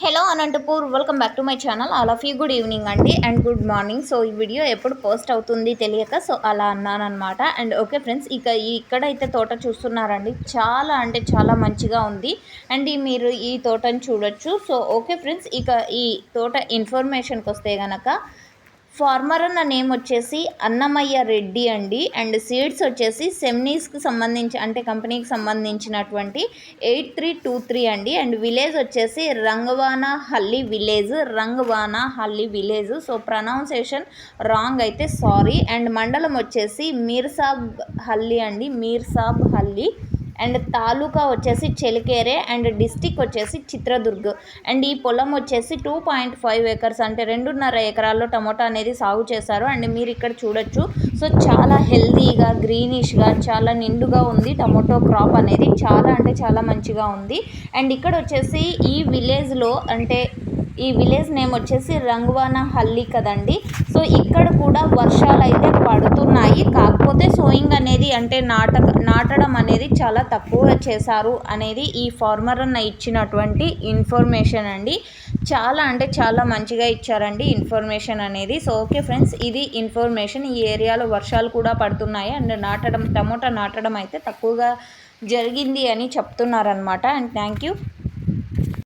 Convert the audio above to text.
Hello Anantapur welcome back to my channel all of you good evening అండి. And good morning so ఈ video ఎప్పుడు post అవుతుంది తెలియక so అలా అన్నానమాట and okay friends ఇక ఇక్కడైతే తోట చూస్తున్నారండి. చాలా అంటే చాలా మంచిగా ఉంది. అండ్ ఈ మీరు ఈ తోటను చూడొచ్చు. సో ఓకే ఫ్రెండ్స్ ఇక ఈ తోట ఇన్ఫర్మేషన్కి వస్తే గనక ఫార్మర్ అన్న నేమ్ వచ్చేసి అన్నమయ్య రెడ్డి అండి. అండ్ సీడ్స్ వచ్చేసి సెమ్నీస్కి సంబంధించి అంటే కంపెనీకి సంబంధించినటువంటి ఎయిట్ త్రీ టూ త్రీ అండి. అండ్ విలేజ్ వచ్చేసి Rangavanahalli village Rangavanahalli village. So pronunciation wrong అయితే సారీ. అండ్ మండలం వచ్చేసి మీర్సాబ్ హల్లి అండి. మీర్సాబ్ హల్లి. అండ్ తాలూకా వచ్చేసి చెలికేరే అండ్ డిస్టిక్ వచ్చేసి చిత్రదుర్గ్. అండ్ ఈ పొలం వచ్చేసి టూ పాయింట్ ఫైవ్ ఏకర్స్ అంటే రెండున్నర ఎకరాల్లో టమోటా అనేది సాగు చేశారు. అండ్ మీరు ఇక్కడ చూడొచ్చు. సో చాలా హెల్దీగా గ్రీనిష్గా చాలా నిండుగా ఉంది టమోటో క్రాప్ అనేది. చాలా అంటే చాలా మంచిగా ఉంది. అండ్ ఇక్కడ వచ్చేసి ఈ విలేజ్లో అంటే ఈ విలేజ్ నేమ్ వచ్చేసి రంగువాన హల్లి కదండి. సో ఇక్కడ కూడా వర్షాలు అయితే పడుతున్నాయి. కాకపోతే సోయింగ్ అనేది అంటే నాట నాటడం అనేది చాలా తక్కువ చేశారు అనేది ఈ ఫార్మర్ అన్న ఇచ్చినటువంటి ఇన్ఫర్మేషన్ అండి. చాలా అంటే చాలా మంచిగా ఇచ్చారండి ఇన్ఫర్మేషన్ అనేది. సో ఓకే ఫ్రెండ్స్ ఇది ఇన్ఫర్మేషన్. ఈ ఏరియాలో వర్షాలు కూడా పడుతున్నాయి. అండ్ నాటడం టమోటా నాటడం అయితే తక్కువగా జరిగింది అని చెప్తున్నారనమాట అండ్ థ్యాంక్ యూ.